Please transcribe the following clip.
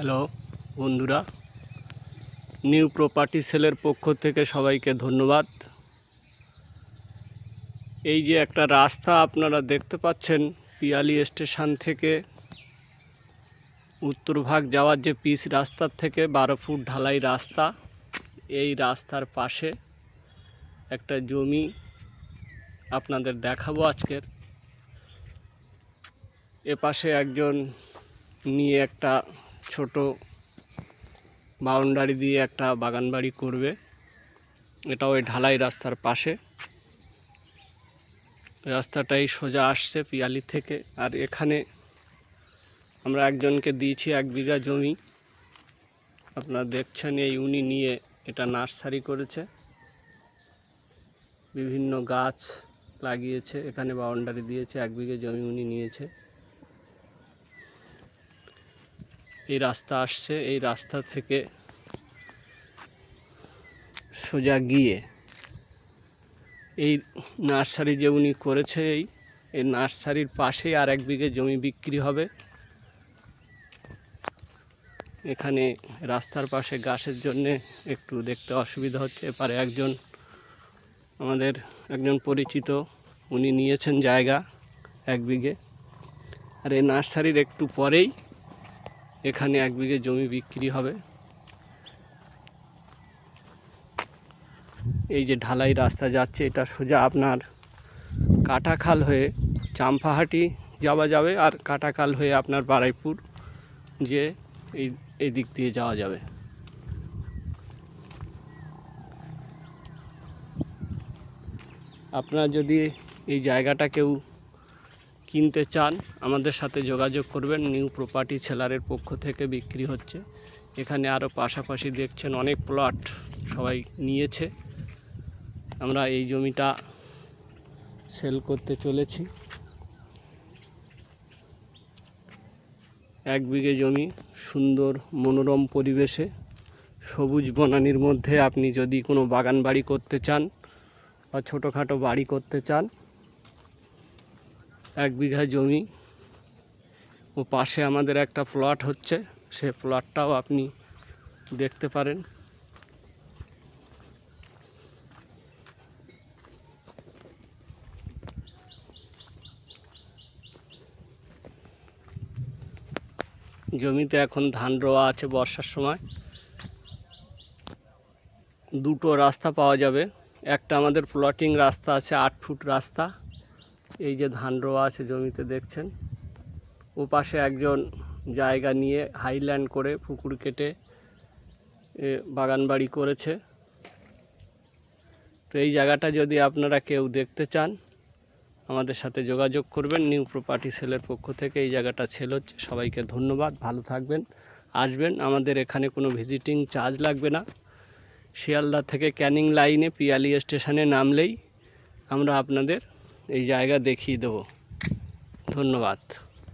Hello বন্ধুরা, new property সেলের পক্ষ থেকে সবাইকে ধন্যবাদ। এই যে একটা রাস্তা আপনারা দেখতে পাচ্ছেন পিয়ালি স্টেশন থেকে উত্তরভাগ যাওয়ার যে পিচ রাস্তার থেকে বারো ফুট ঢালাই রাস্তা, এই রাস্তার পাশে একটা জমি আপনাদের দেখাবো আজকের। এ পাশে একজন নিয়ে একটা ছোট বাউন্ডারি দিয়ে একটা বাগান বাড়ি করবে। এটা ওই ঢালাই রাস্তার পাশে। রাস্তাটাই সোজা আসছে পিয়ালি থেকে। আর এখানে আমরা একজনকে দিয়েছি এক বিঘা জমি। আপনারা দেখছেন এই উনি নিয়ে এটা নার্সারি করেছে। বিভিন্ন গাছ লাগিয়েছে, এখানে বাউন্ডারি দিয়েছে, এক বিঘে জমি উনি নিয়েছে। এই রাস্তা আসছে, এই রাস্তা থেকে সোজা গিয়ে এই নার্সারি যে উনি করেছে, এই এই নার্সারির পাশেই আর এক বিঘে জমি বিক্রি হবে। এখানে রাস্তার পাশে গাছের জন্যে একটু দেখতে অসুবিধা হচ্ছে। এপারে একজন আমাদের একজন পরিচিত, উনি নিয়েছেন জায়গা এক বিঘে। আর এই নার্সারির একটু পরেই এখানে এক বিঘে জমি বিক্রি হবে। এই যে ঢালাই রাস্তা যাচ্ছে, এটা সোজা আপনার কাটাখাল হয়ে চাম্পাহাটি যাওয়া যাবে আর কাটাখাল হয়ে আপনার বারাইপুর যে এই এই দিক দিয়ে যাওয়া যাবে। আপনারা যদি এই জায়গাটা কেউ কিনতে চান, আমাদের সাথে যোগাযোগ করবেন। নিউ প্রপার্টি সেলারের পক্ষ থেকে বিক্রি হচ্ছে। এখানে আরও পাশাপাশি দেখছেন অনেক প্লট সবাই নিয়েছে। আমরা এই জমিটা সেল করতে চলেছি। এক বিঘে জমি, সুন্দর মনোরম পরিবেশে, সবুজ বনানির মধ্যে আপনি যদি কোনো বাগান বাড়ি করতে চান বা ছোটোখাটো বাড়ি করতে চান এক বিঘা জমি ও পাশে আমাদের একটা প্লট হচ্ছে, সে প্লটটাও আপনি দেখতে পারেন। জমিতে এখন ধান রোয়া আছে বর্ষার সময়। দুটো রাস্তা পাওয়া যাবে, একটা আমাদের প্লটিং রাস্তা আছে, আট ফুট রাস্তা। এই যে ধান রোয়া আছে জমিতে দেখছেন, ও পাশে একজন জায়গা নিয়ে হাইল্যান্ড করে পুকুর কেটে বাগান বাড়ি করেছে। তো এই জায়গাটা যদি আপনারা কেউ দেখতে চান, আমাদের সাথে যোগাযোগ করবেন। নিউ প্রপার্টি সেলের পক্ষ থেকে এই জায়গাটা সেল হচ্ছে। সবাইকে ধন্যবাদ, ভালো থাকবেন, আসবেন। আমাদের এখানে কোনো ভিজিটিং চার্জ লাগবে না। শিয়ালদা থেকে ক্যানিং লাইনে পিয়ালি স্টেশনে নামলেই আমরা আপনাদের এই জায়গা দেখিয়ে দেব। ধন্যবাদ।